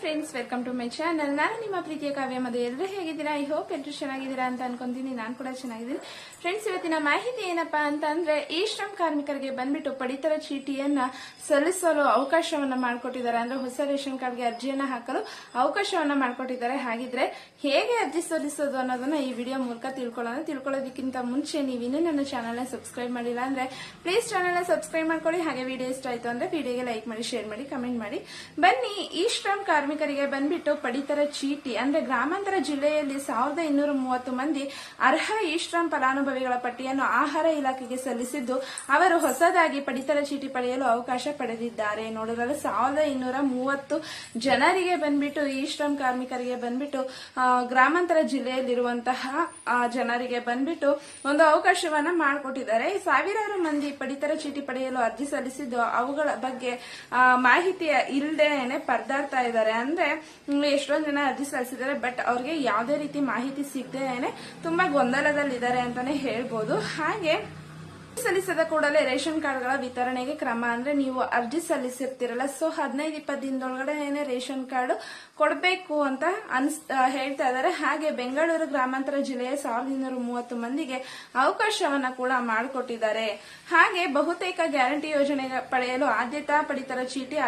Friends welcome to my channel ನಾನು ನಿಮ್ಮ ಪ್ರೀತಿಯ ಕಾವ್ಯ ಮದುವೆ ಎಲ್ಲರೂ ಹೇಗಿದ್ದೀರಾ? ಐ ಹೋಪ್ ಎಲ್ಲರೂ ಚೆನ್ನಾಗಿದ್ದೀರಾ ಅಂತ ಅನ್ಕೊಂತೀನಿ. ನಾನು ಕೂಡ ಚೆನ್ನಾಗಿದ್ದೀನಿ. ಫ್ರೆಂಡ್ಸ್ ಇವತ್ತಿನ ಮಾಹಿತಿ ಏನಪ್ಪಾ ಅಂತಂದ್ರೆ ಈ ಶ್ರಮ್ ಕಾರ್ಮಿಕರಿಗೆ ಬಂದ್ಬಿಟ್ಟು ಪಡಿತರ ಚೀಟಿಯನ್ನ ಸಲ್ಲಿಸಲು ಅವಕಾಶವನ್ನ ಮಾಡಿಕೊಟ್ಟಿದ್ದಾರೆ. ಅಂದ್ರೆ ಹೊಸ ರೇಷನ್ ಕಾರ್ಡ್ಗೆ ಅರ್ಜಿಯನ್ನ ಹಾಕಲು ಅವಕಾಶವನ್ನ ಮಾಡಿಕೊಟ್ಟಿದ್ದಾರೆ. ಹಾಗಿದ್ರೆ ಹೇಗೆ ಅರ್ಜಿ ಸಲ್ಲಿಸೋದು ಅನ್ನೋದನ್ನ ಈ ವಿಡಿಯೋ ಮೂಲಕ ತಿಳ್ಕೊಳ್ಳೋಣ. ತಿಳ್ಕೊಳ್ಳೋದಕ್ಕಿಂತ ಮುಂಚೆ ನೀವು ಇನ್ನೂ ನನ್ನ ಚಾನಲ್ನ ಸಬ್ಸ್ಕ್ರೈಬ್ ಮಾಡಿಲ್ಲ ಅಂದ್ರೆ ಪ್ಲೀಸ್ ಚಾನಲ್ನ ಸಬ್ಸ್ಕ್ರೈಬ್ ಮಾಡ್ಕೊಳ್ಳಿ. ಹಾಗೆ ವಿಡಿಯೋ ಇಷ್ಟ ಆಯ್ತು ಅಂದ್ರೆ ವಿಡಿಯೋಗೆ ಲೈಕ್ ಮಾಡಿ ಶೇರ್ ಮಾಡಿ ಕಮೆಂಟ್ ಮಾಡಿ. ಬನ್ನಿ ಈ ಶ್ರಮ್ ಕಾರ್ಮಿಕರಿಗೆ ಬಂದ್ಬಿಟ್ಟು ಪಡಿತರ ಚೀಟಿ, ಅಂದ್ರೆ ಗ್ರಾಮಾಂತರ ಜಿಲ್ಲೆಯಲ್ಲಿ ಸಾವಿರದ ಇನ್ನೂರ ಮೂವತ್ತು ಮಂದಿ ಅರ್ಹ ಈ ಫಲಾನುಭವಿಗಳ ಪಟ್ಟಿಯನ್ನು ಆಹಾರ ಇಲಾಖೆಗೆ ಸಲ್ಲಿಸಿದ್ದು, ಅವರು ಹೊಸದಾಗಿ ಪಡಿತರ ಚೀಟಿ ಪಡೆಯಲು ಅವಕಾಶ ಪಡೆದಿದ್ದಾರೆ. ನೋಡಿದ್ರೆ ಸಾವಿರದ ಇನ್ನೂರ ಮೂವತ್ತು ಜನರಿಗೆ ಬಂದ್ಬಿಟ್ಟು ಈ ಕಾರ್ಮಿಕರಿಗೆ ಬಂದ್ಬಿಟ್ಟು ಗ್ರಾಮಾಂತರ ಜಿಲ್ಲೆಯಲ್ಲಿರುವಂತಹ ಜನರಿಗೆ ಬಂದ್ಬಿಟ್ಟು ಒಂದು ಅವಕಾಶವನ್ನ ಮಾಡಿಕೊಟ್ಟಿದ್ದಾರೆ. ಸಾವಿರಾರು ಮಂದಿ ಪಡಿತರ ಚೀಟಿ ಪಡೆಯಲು ಅರ್ಜಿ ಸಲ್ಲಿಸಿದ್ದು, ಅವುಗಳ ಬಗ್ಗೆ ಮಾಹಿತಿ ಇಲ್ಲದೇನೆ ಪರ್ದಾಡ್ತಾ ಇದ್ದಾರೆ. ಅಂದ್ರೆ ಎಷ್ಟೊಂದ್ ಜನ ಅರ್ಜಿ ಸಲ್ಲಿಸಿದ್ದಾರೆ ಬಟ್ ಅವ್ರಿಗೆ ಯಾವುದೇ ರೀತಿ ಮಾಹಿತಿ ಸಿಗದೇನೆ ತುಂಬಾ ಗೊಂದಲದಲ್ಲಿದ್ದಾರೆ ಅಂತಾನೆ ಹೇಳ್ಬೋದು. ಹಾಗೆ ಸಲ್ಲಿಸದ ಕೂಡಲೇ ರೇಷನ್ ಕಾರ್ಡ್ಗಳ ವಿತರಣೆಗೆ ಕ್ರಮ ಅಂದ್ರೆ ನೀವು ಅರ್ಜಿ ಸಲ್ಲಿಸಿರ್ತಿರಲ್ಲ ಸೊ ಹದಿನೈದು, ಇಪ್ಪತ್ತು ದಿನದೊಳಗಡೆ ರೇಷನ್ ಕಾರ್ಡ್ ಕೊಡಬೇಕು ಅಂತ ಅನ್ಸ್ ಹೇಳ್ತಾ ಇದ್ದಾರೆ. ಹಾಗೆ ಬೆಂಗಳೂರು ಗ್ರಾಮಾಂತರ ಜಿಲ್ಲೆಯ ಸಾವಿರದ ಇನ್ನೂರ ಮೂವತ್ತು ಮಂದಿಗೆ ಅವಕಾಶವನ್ನ ಕೂಡ ಮಾಡಿಕೊಟ್ಟಿದ್ದಾರೆ. ಹಾಗೆ ಬಹುತೇಕ ಗ್ಯಾರಂಟಿ ಯೋಜನೆ ಪಡೆಯಲು ಆದ್ಯತಾ ಪಡಿತರ ಚೀಟಿ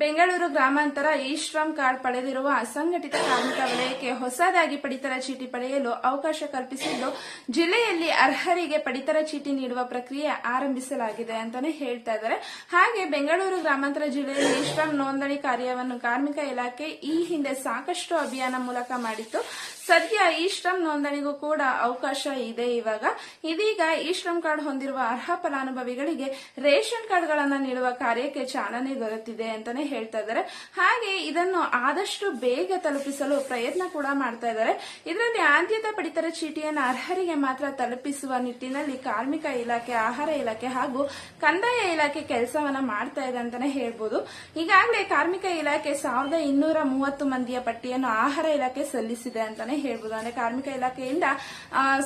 ಬೆಂಗಳೂರು ಗ್ರಾಮಾಂತರ ಶ್ರಮ್ ಕಾರ್ಡ್ ಪಡೆದಿರುವ ಅಸಂಘಟಿತ ಕಾರ್ಮಿಕ ವಲಯಕ್ಕೆ ಹೊಸದಾಗಿ ಪಡಿತರ ಚೀಟಿ ಪಡೆಯಲು ಅವಕಾಶ ಕಲ್ಪಿಸಿದ್ದು, ಜಿಲ್ಲೆಯಲ್ಲಿ ಅರ್ಹರಿಗೆ ಪಡಿತರ ಚೀಟಿ ನೀಡುವ ಪ್ರಕ್ರಿಯೆ ಆರಂಭಿಸಲಾಗಿದೆ ಅಂತಾನೆ ಹೇಳ್ತಾ ಇದ್ದಾರೆ. ಹಾಗೆ ಬೆಂಗಳೂರು ಗ್ರಾಮಾಂತರ ಜಿಲ್ಲೆಯಲ್ಲಿ ಶ್ರಮ್ ನೋಂದಣಿ ಕಾರ್ಯವನ್ನು ಕಾರ್ಮಿಕ ಇಲಾಖೆ ಈ ಹಿಂದೆ ಸಾಕಷ್ಟು ಅಭಿಯಾನ ಮೂಲಕ ಮಾಡಿತ್ತು. ಸದ್ಯ ಈ ಶ್ರಮ್ ನೋಂದಣಿಗೂ ಕೂಡ ಅವಕಾಶ ಇದೆ ಇವಾಗ. ಇದೀಗ ಈ ಶ್ರಮ್ ಕಾರ್ಡ್ ಹೊಂದಿರುವ ಅರ್ಹ ಫಲಾನುಭವಿಗಳಿಗೆ ರೇಷನ್ ಕಾರ್ಡ್ಗಳನ್ನು ನೀಡುವ ಕಾರ್ಯಕ್ಕೆ ಚಾಲನೆ ದೊರೆತಿದೆ ಅಂತಾನೆ ಹೇಳ್ತಾ ಇದ್ದಾರೆ. ಹಾಗೆ ಇದನ್ನು ಆದಷ್ಟು ಬೇಗ ತಲುಪಿಸಲು ಪ್ರಯತ್ನ ಕೂಡ ಮಾಡ್ತಾ ಇದ್ದಾರೆ. ಇದರಲ್ಲಿ ಆದ್ಯತಾ ಪಡಿತರ ಚೀಟಿಯನ್ನು ಅರ್ಹರಿಗೆ ಮಾತ್ರ ತಲುಪಿಸುವ ನಿಟ್ಟಿನಲ್ಲಿ ಕಾರ್ಮಿಕ ಇಲಾಖೆ, ಆಹಾರ ಇಲಾಖೆ ಹಾಗೂ ಕಂದಾಯ ಇಲಾಖೆ ಕೆಲಸವನ್ನ ಮಾಡ್ತಾ ಇದೆ ಅಂತಾನೆ ಹೇಳ್ಬೋದು. ಈಗಾಗಲೇ ಕಾರ್ಮಿಕ ಇಲಾಖೆ ಸಾವಿರದ ಇನ್ನೂರ ಮೂವತ್ತು ಮಂದಿಯ ಪಟ್ಟಿಯನ್ನು ಆಹಾರ ಇಲಾಖೆ ಸಲ್ಲಿಸಿದೆ ಅಂತಾನೆ ಹೇಳ್ಬೋದು. ಅಂದ್ರೆ ಕಾರ್ಮಿಕ ಇಲಾಖೆಯಿಂದ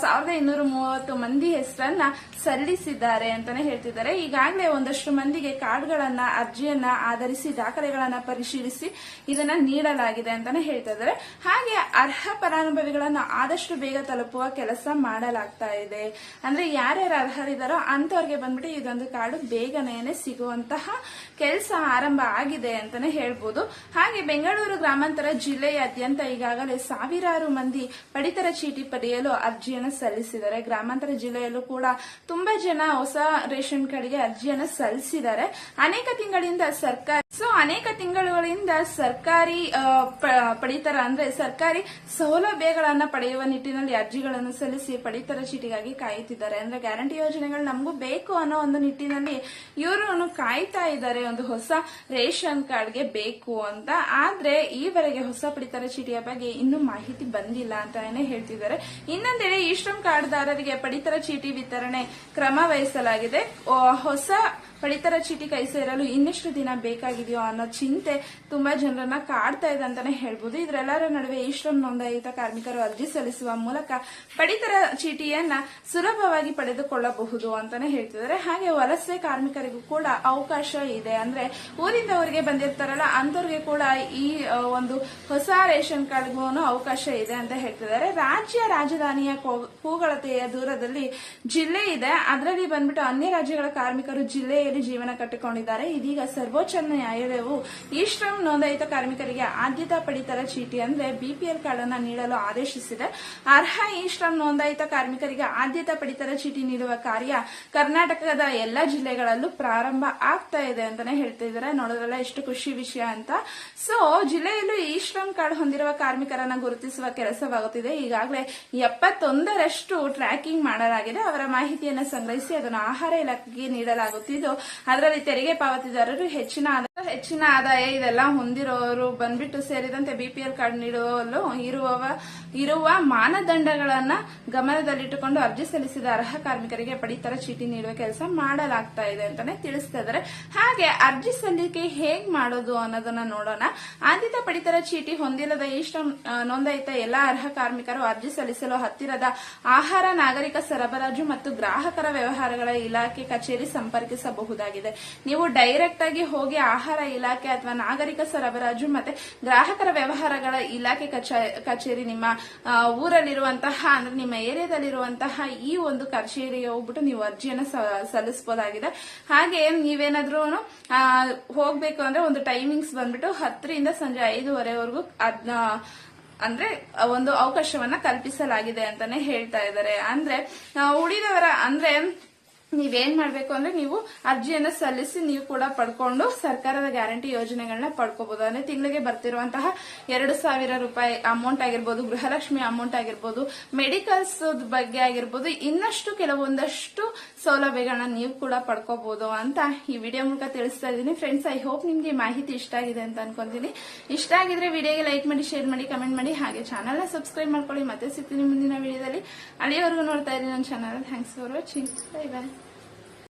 ಸಾವಿರದ ಇನ್ನೂರ ಮೂವತ್ತು ಮಂದಿ ಹೆಸರನ್ನ ಸಲ್ಲಿಸಿದ್ದಾರೆ ಅಂತಾನೆ ಹೇಳ್ತಿದ್ದಾರೆ. ಈಗಾಗಲೇ ಒಂದಷ್ಟು ಮಂದಿಗೆ ಕಾರ್ಡ್ಗಳನ್ನ, ಅರ್ಜಿಯನ್ನ ಆಧರಿಸಿ ದಾಖಲೆಗಳನ್ನ ಪರಿಶೀಲಿಸಿ ಇದನ್ನ ನೀಡಲಾಗಿದೆ ಅಂತಾನೆ ಹೇಳ್ತಾ ಇದ್ದಾರೆ. ಹಾಗೆ ಅರ್ಹ ಫಲಾನುಭವಿಗಳನ್ನ ಆದಷ್ಟು ಬೇಗ ತಲುಪುವ ಕೆಲಸ ಮಾಡಲಾಗ್ತಾ ಇದೆ. ಅಂದ್ರೆ ಯಾರ್ಯಾರು ಅರ್ಹರಿದಾರೋ ಅಂತವ್ರಿಗೆ ಬಂದ್ಬಿಟ್ಟು ಇದೊಂದು ಕಾರ್ಡು ಬೇಗನೆ ಸಿಗುವಂತಹ ಕೆಲಸ ಆರಂಭ ಆಗಿದೆ ಅಂತಾನೆ ಹೇಳ್ಬೋದು. ಹಾಗೆ ಬೆಂಗಳೂರು ಗ್ರಾಮಾಂತರ ಜಿಲ್ಲೆಯಾದ್ಯಂತ ಈಗಾಗಲೇ ಸಾವಿರಾರು ಮಂದಿ ಪಡಿತರ ಚೀಟಿ ಪಡೆಯಲು ಅರ್ಜಿಯನ್ನು ಸಲ್ಲಿಸಿದ್ದಾರೆ. ಗ್ರಾಮಾಂತರ ಜಿಲ್ಲೆಯಲ್ಲೂ ಕೂಡ ತುಂಬಾ ಜನ ಹೊಸ ರೇಷನ್ ಕಾರ್ಡ್ಗೆ ಅರ್ಜಿಯನ್ನು ಸಲ್ಲಿಸಿದ್ದಾರೆ. ಅನೇಕ ತಿಂಗಳಿಂದ ಸರ್ಕಾರ ಅನೇಕ ತಿಂಗಳುಗಳಿಂದ ಸರ್ಕಾರಿ ಪಡಿತರ ಅಂದ್ರೆ ಸರ್ಕಾರಿ ಸೌಲಭ್ಯಗಳನ್ನ ಪಡೆಯುವ ನಿಟ್ಟಿನಲ್ಲಿ ಅರ್ಜಿಗಳನ್ನು ಸಲ್ಲಿಸಿ ಪಡಿತರ ಚೀಟಿಗಾಗಿ ಕಾಯುತ್ತಿದ್ದಾರೆ. ಅಂದ್ರೆ ಗ್ಯಾರಂಟಿ ಯೋಜನೆಗಳು ನಮಗೂ ಬೇಕು ಅನ್ನೋ ಒಂದು ನಿಟ್ಟಿನಲ್ಲಿ ಇವರು ಕಾಯ್ತಾ ಇದ್ದಾರೆ. ಒಂದು ಹೊಸ ರೇಷನ್ ಕಾರ್ಡ್ಗೆ ಬೇಕು ಅಂತ. ಆದ್ರೆ ಈವರೆಗೆ ಹೊಸ ಪಡಿತರ ಚೀಟಿಯ ಬಗ್ಗೆ ಇನ್ನೂ ಮಾಹಿತಿ ಬಂದಿಲ್ಲ ಅಂತಾನೆ ಹೇಳ್ತಿದ್ದಾರೆ. ಇನ್ನೊಂದೆಡೆ ಈ ಶ್ರಮ್ ಕಾರ್ಡ್ದಾರರಿಗೆ ಪಡಿತರ ಚೀಟಿ ವಿತರಣೆ ಕ್ರಮ ವಹಿಸಲಾಗಿದೆ. ಹೊಸ ಪಡಿತರ ಚೀಟಿ ಕೈ ಸೇರಲು ಇನ್ನೆಷ್ಟು ದಿನ ಬೇಕಾಗಿದೆಯೋ ಅನ್ನೋ ಚಿಂತೆ ತುಂಬಾ ಜನರನ್ನ ಕಾಡ್ತಾ ಇದೆ ಅಂತಾನೆ ಹೇಳ್ಬೋದು. ಇದರೆಲ್ಲರ ನಡುವೆ ಈ ಶ್ರಮ ನೋಂದಾಯಿತ ಕಾರ್ಮಿಕರು ಅರ್ಜಿ ಸಲ್ಲಿಸುವ ಮೂಲಕ ಪಡಿತರ ಚೀಟಿಯನ್ನ ಸುಲಭವಾಗಿ ಪಡೆದುಕೊಳ್ಳಬಹುದು ಅಂತಾನೆ ಹೇಳ್ತಿದ್ದಾರೆ. ಹಾಗೆ ವಲಸೆ ಕಾರ್ಮಿಕರಿಗೂ ಕೂಡ ಅವಕಾಶ ಇದೆ. ಅಂದ್ರೆ ಊರಿಂದ ಊರಿಗೆ ಬಂದಿರ್ತಾರಲ್ಲ ಅಂತವ್ರಿಗೆ ಕೂಡ ಈ ಒಂದು ಹೊಸ ರೇಷನ್ ಕಾರ್ಡ್ಗೂ ಅವಕಾಶ ಇದೆ ಅಂತ ಹೇಳ್ತಿದ್ದಾರೆ. ರಾಜ್ಯ ರಾಜಧಾನಿಯ ಕೂಗಳತೆಯ ದೂರದಲ್ಲಿ ಜಿಲ್ಲೆ ಇದೆ. ಅದರಲ್ಲಿ ಬಂದ್ಬಿಟ್ಟು ಅನ್ಯ ರಾಜ್ಯಗಳ ಕಾರ್ಮಿಕರು ಜಿಲ್ಲೆಯಲ್ಲಿ ಜೀವನ ಕಟ್ಟಿಕೊಂಡಿದ್ದಾರೆ. ಇದೀಗ ಸರ್ವೋಚ್ಚ ನ್ಯಾಯಾಲಯವು ಈ ಶ್ರಮ್ ನೋಂದಾಯಿತ ಕಾರ್ಮಿಕರಿಗೆ ಆದ್ಯತಾ ಪಡಿತರ ಚೀಟಿ ಅಂದ್ರೆ ಬಿಪಿಎಲ್ ಕಾರ್ಡ್ ಅನ್ನ ನೀಡಲು ಆದೇಶಿಸಿದೆ. ಅರ್ಹ ಈ ಶ್ರಮ್ ನೋಂದಾಯಿತ ಕಾರ್ಮಿಕರಿಗೆ ಆದ್ಯತಾ ಪಡಿತರ ಚೀಟಿ ನೀಡುವ ಕಾರ್ಯ ಕರ್ನಾಟಕದ ಎಲ್ಲಾ ಜಿಲ್ಲೆಗಳಲ್ಲೂ ಪ್ರಾರಂಭ ಆಗ್ತಾ ಇದೆ ಅಂತಾನೆ ಹೇಳ್ತಾ ಇದ್ದಾರೆ. ನೋಡೋದ್ರಲ್ಲ ಎಷ್ಟು ಖುಷಿ ವಿಷಯ ಅಂತ. ಸೊ ಜಿಲ್ಲೆಯಲ್ಲೂ ಈ ಶ್ರಮ್ ಕಾರ್ಡ್ ಹೊಂದಿರುವ ಕಾರ್ಮಿಕರನ್ನ ಗುರುತಿಸುವ ಕೆಲಸವಾಗುತ್ತಿದೆ. ಈಗಾಗಲೇ ಎಪ್ಪತ್ತೊಂದರಷ್ಟು ಟ್ರ್ಯಾಕಿಂಗ್ ಮಾಡಲಾಗಿದೆ. ಅವರ ಮಾಹಿತಿಯನ್ನು ಸಂಗ್ರಹಿಸಿ ಅದನ್ನು ಆಹಾರ ಇಲಾಖೆಗೆ ನೀಡಲಾಗುತ್ತಿದ್ದು, ಅದರಲ್ಲಿ ತೆರಿಗೆ ಪಾವತಿದಾರರು ಹೆಚ್ಚಿನ ಆದಾಯ ಹೆಚ್ಚಿನ ಆದಾಯ ಇದೆಲ್ಲ ಹೊಂದಿರೋರು ಬಂದ್ಬಿಟ್ಟು ಸೇರಿದಂತೆ ಬಿಪಿಎಲ್ ಕಾರ್ಡ್ ನೀಡಲು ಇರುವವ, ಇರುವ ಮಾನದಂಡಗಳನ್ನ ಗಮನದಲ್ಲಿಟ್ಟುಕೊಂಡು ಅರ್ಜಿ ಸಲ್ಲಿಸಿದ ಅರ್ಹ ಕಾರ್ಮಿಕರಿಗೆ ಪಡಿತರ ಚೀಟಿ ನೀಡುವ ಕೆಲಸ ಮಾಡಲಾಗ್ತಾ ಇದೆ ಅಂತಾನೆ ತಿಳಿಸ್ತಾ ಇದ್ದಾರೆ ಹಾಗೆ ಅರ್ಜಿ ಸಲ್ಲಿಕೆ ಹೇಗ್ ಮಾಡೋದು ಅನ್ನೋದನ್ನ ನೋಡೋಣ. ಆದ್ಯತಾ ಪಡಿತರ ಚೀಟಿ ಹೊಂದಿಲ್ಲದ ಇಷ್ಟ ನೋಂದಾಯಿತ ಎಲ್ಲಾ ಅರ್ಹ ಕಾರ್ಮಿಕರು ಅರ್ಜಿ ಸಲ್ಲಿಸಲು ಹತ್ತಿರದ ಆಹಾರ, ನಾಗರಿಕ ಸರಬರಾಜು ಮತ್ತು ಗ್ರಾಹಕರ ವ್ಯವಹಾರಗಳ ಇಲಾಖೆ ಕಚೇರಿ ಸಂಪರ್ಕಿಸಬಹುದಾಗಿದೆ. ನೀವು ಡೈರೆಕ್ಟ್ ಆಗಿ ಹೋಗಿ ಆಹಾರ ಇಲಾಖೆ ಅಥವಾ ನಾಗರಿಕ ಸರಬರಾಜು ಮತ್ತೆ ಗ್ರಾಹಕರ ವ್ಯವಹಾರಗಳ ಇಲಾಖೆ ಕಚೇ- ಕಚೇರಿ ನಿಮ್ಮ ಊರಲ್ಲಿರುವಂತಹ, ಅಂದ್ರೆ ನಿಮ್ಮ ಏರಿಯಾದಲ್ಲಿರುವಂತಹ ಈ ಒಂದು ಕಚೇರಿಗೆ ಹೋಗ್ಬಿಟ್ಟು ನೀವು ಅರ್ಜಿಯನ್ನು ಸಲ್ಲಿಸಬಹುದಾಗಿದೆ ಹಾಗೆ ನೀವೇನಾದ್ರೂ ಹೋಗ್ಬೇಕು ಅಂದ್ರೆ ಒಂದು ಟೈಮಿಂಗ್ಸ್ ಬಂದ್ಬಿಟ್ಟು ಹತ್ತರಿಂದ ಸಂಜೆ ಐದುವರೆವರೆಗೂ ಅದ್ನ, ಅಂದ್ರೆ ಒಂದು ಅವಕಾಶವನ್ನ ಕಲ್ಪಿಸಲಾಗಿದೆ ಅಂತಾನೆ ಹೇಳ್ತಾ ಇದ್ದಾರೆ. ಅಂದ್ರೆ ಉಳಿದವರ, ಅಂದ್ರೆ ನೀವೇನ್ ಮಾಡ್ಬೇಕು ಅಂದ್ರೆ ನೀವು ಅರ್ಜಿಯನ್ನ ಸಲ್ಲಿಸಿ ನೀವು ಕೂಡ ಪಡ್ಕೊಂಡು ಸರ್ಕಾರದ ಗ್ಯಾರಂಟಿ ಯೋಜನೆಗಳನ್ನ ಪಡ್ಕೋಬಹುದು. ಅಂದ್ರೆ ತಿಂಗಳಿಗೆ ಬರ್ತಿರುವಂತಹ ಎರಡು ಸಾವಿರ ರೂಪಾಯಿ ಅಮೌಂಟ್ ಆಗಿರ್ಬೋದು, ಗೃಹಲಕ್ಷ್ಮಿ ಅಮೌಂಟ್ ಆಗಿರ್ಬೋದು ಮೆಡಿಕಲ್ಸ್ ಬಗ್ಗೆ ಆಗಿರ್ಬೋದು, ಇನ್ನಷ್ಟು ಕೆಲವೊಂದಷ್ಟು ಸೌಲಭ್ಯಗಳನ್ನ ನೀವು ಕೂಡ ಪಡ್ಕೋಬಹುದು ಅಂತ ಈ ವಿಡಿಯೋ ಮೂಲಕ ತಿಳಿಸ್ತಾ ಇದ್ದೀನಿ. ಫ್ರೆಂಡ್ಸ್ ಐ ಹೋಪ್ ನಿಮ್ಗೆ ಮಾಹಿತಿ ಇಷ್ಟ ಆಗಿದೆ ಅಂತ ಅನ್ಕೊಂತೀನಿ. ಇಷ್ಟ ಆಗಿದ್ರೆ ವಿಡಿಯೋಗೆ ಲೈಕ್ ಮಾಡಿ ಶೇರ್ ಮಾಡಿ ಕಮೆಂಟ್ ಮಾಡಿ, ಹಾಗೆ ಚಾನಲ್ನ ಸಬ್ಸ್ಕ್ರೈಬ್ ಮಾಡ್ಕೊಳ್ಳಿ. ಮತ್ತೆ ಸಿಗ್ತೀನಿ ಮುಂದಿನ ವಿಡಿಯೋದಲ್ಲಿ. ಅಲ್ಲಿವರೆಗೂ ನೋಡ್ತಾ ಇದ್ದೀನಿ ನನ್ನ channel thanks for watching bye bye